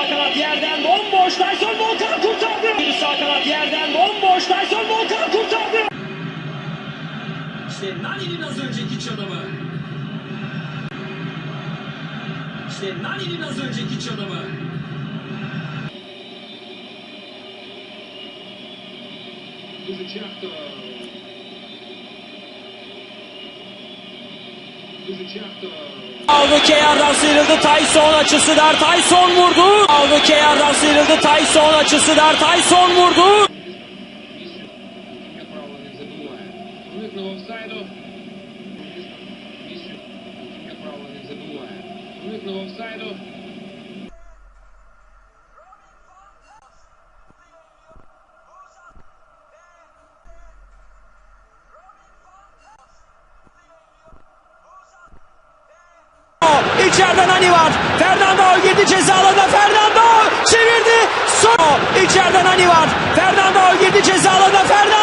sağ kanat yerden bomboş Tyson Volkan kurtardı. Bir sağ kanat yerden bomboş Tyson Volkan kurtardı. İşte Nani'nin az önceki çalımı. İşte Nani'nin az önceki çalımı. Kuzicakto. Aldı Keyar'dan sıyrıldı Tyson açısı der Tyson vurdu. Aldı Keyar'dan sıyrıldı Tyson açısı der Tyson vurdu. Місце, як правило, не забуває. Уникнув офсайду. İçeriden Ani var. Fernando girdi ceza alanına. Fernando çevirdi. Son. İçeriden Ani var. Fernando girdi ceza alanına. Fernando